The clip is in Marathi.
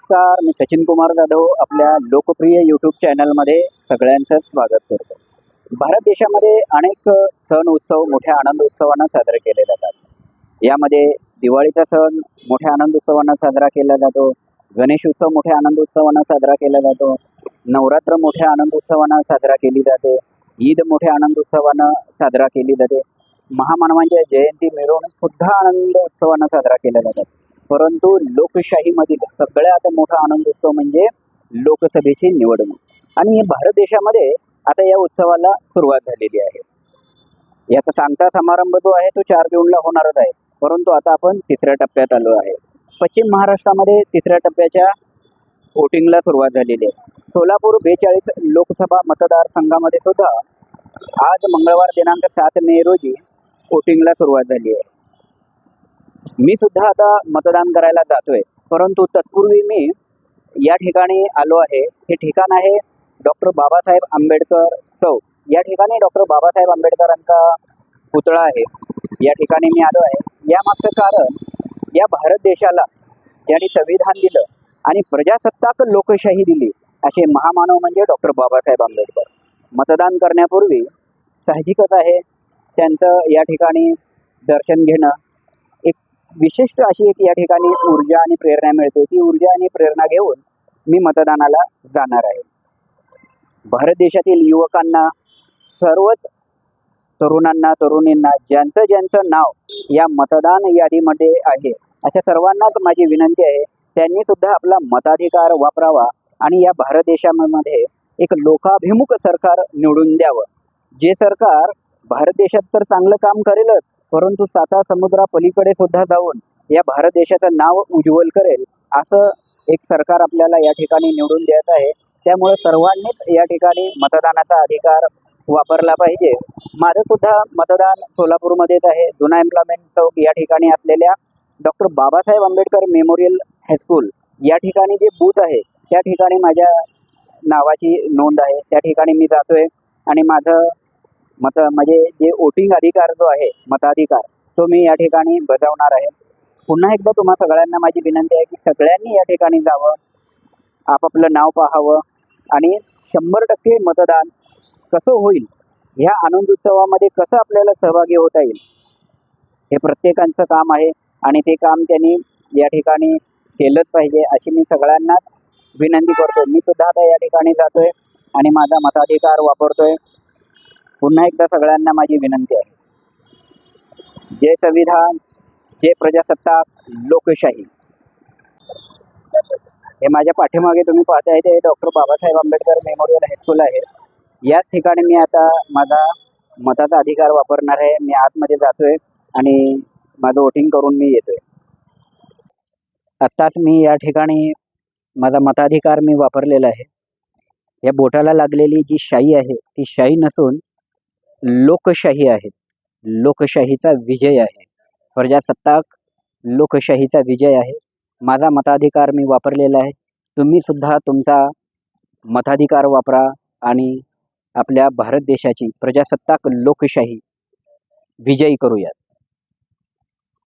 नमस्कार मी सचिन कुमार जाधव आपल्या लोकप्रिय यूट्यूब चॅनलमध्ये सगळ्यांचं स्वागत करतो. भारत देशामध्ये अनेक सण उत्सव मोठ्या आनंद उत्सवांना साजरे केले जातात. यामध्ये दिवाळीचा सण मोठ्या आनंद उत्सवांना साजरा केला जातो गणेश उत्सव मोठ्या आनंद उत्सवांना साजरा केला जातो नवरात्र मोठ्या आनंद उत्सवांना साजरा केली जाते ईद मोठ्या आनंद उत्सवानं साजरा केली जाते महामानवांच्या जयंती मिळवून सुद्धा आनंद उत्सवांना साजरा केल्या जातात. परंतु लोकशाहीमधील सगळ्यात मोठा आनंद उत्सव म्हणजे लोकसभेची निवडणूक. आणि भारत देशामध्ये आता या उत्सवाला सुरुवात झालेली आहे. याचा सांगता समारंभ जो आहे तो चार जूनला होणारच आहे. परंतु आता आपण तिसऱ्या टप्प्यात आलो आहे. पश्चिम महाराष्ट्रामध्ये तिसऱ्या टप्प्याच्या वोटिंगला सुरुवात झालेली आहे. सोलापूर बेचाळीस लोकसभा मतदारसंघामध्ये सुद्धा आज मंगळवार दिनांक सात मे रोजी वोटिंगला सुरुवात झाली आहे. मी सुद्धा आता मतदान करायला जातोय. परंतु तत्पूर्वी मी या ठिकाणी आलो आहे. हे ठिकाण आहे डॉक्टर बाबासाहेब आंबेडकर चौक. या ठिकाणी डॉक्टर बाबासाहेब आंबेडकरांचा पुतळा आहे. या ठिकाणी मी आलो आहे. यामागचं कारण या भारत देशाला ज्यांनी संविधान दिलं आणि प्रजासत्ताक लोकशाही दिली असे महामानव म्हणजे डॉक्टर बाबासाहेब आंबेडकर. मतदान करण्यापूर्वी साहजिकच आहे त्यांचं या ठिकाणी दर्शन घेणं विशिष्ट अशी एक या ठिकाणी ऊर्जा आणि प्रेरणा मिळते. ती ऊर्जा आणि प्रेरणा घेऊन मी मतदानाला जाणार आहे. भारत देशातील युवकांना सर्वच तरुणांना तरुणींना ज्यांचं ज्यांचं नाव या मतदान यादीमध्ये आहे अशा सर्वांनाच माझी विनंती आहे त्यांनी सुद्धा आपला मताधिकार वापरावा आणि या भारत देशामध्ये एक लोकाभिमुख सरकार निवडून द्यावं. जे सरकार भारत देशात तर चांगलं काम करेलच परंतु साता समुद्रापलीकडे सुद्धा जाऊन या भारत देशाचं नाव उज्ज्वल करेल असं एक सरकार आपल्याला या ठिकाणी निवडून द्यायचं आहे. त्यामुळे सर्वांनीच या ठिकाणी मतदानाचा अधिकार वापरला पाहिजे. माझं सुद्धा मतदान सोलापूरमध्येच आहे. जुना एम्प्लॉयमेंट चौक या ठिकाणी असलेल्या doctor Babasaheb Ambedkar memorial high school या ठिकाणी जे बूथ आहे त्या ठिकाणी माझ्या नावाची नोंद आहे. त्या ठिकाणी मी जातोय आणि माझं मत म्हणजे जे वोटिंग अधिकार जो आहे मताधिकार तो मी या ठिकाणी बजावणार आहे. पुन्हा एकदा तुम्हा सगळ्यांना माझी विनंती आहे की सगळ्यांनी या ठिकाणी जावं आपापलं नाव पाहावं आणि शंभर टक्के मतदान कसं होईल ह्या आनंद उत्सवामध्ये कसं आपल्याला सहभागी होता येईल हे प्रत्येकांचं काम आहे आणि ते काम त्यांनी या ठिकाणी केलंच पाहिजे अशी मी सगळ्यांनाच विनंती करतो मी सुद्धा आता या ठिकाणी जातोय आणि माझा मताधिकार वापरतोय. पुन्हा एकदा सगळ्यांना माझी विनंती आहे. जे संविधान जे प्रजासत्ताक लोकशाही. हे माझ्या पाठीमागे तुम्ही पाहताय ते doctor Babasaheb Ambedkar memorial high school आहे. याच ठिकाणी मी आता माझा मताचा अधिकार वापरणार आहे. मी आतमध्ये जातोय आणि माझं वोटिंग करून मी येतोय. आत्ताच मी या ठिकाणी माझा मताधिकार मी वापरलेला आहे. या बोटाला लागलेली जी शाई आहे ती शाई नसून लोकशाही आहे. लोकशाहीचा विजय आहे. प्रजासत्ताक लोकशाहीचा विजय आहे. माझा मताधिकार मी वापरलेला आहे. तुम्ही सुद्धा तुमचा मताधिकार वापरा आणि आपल्या भारत देशाची प्रजासत्ताक लोकशाही विजयी करूयात.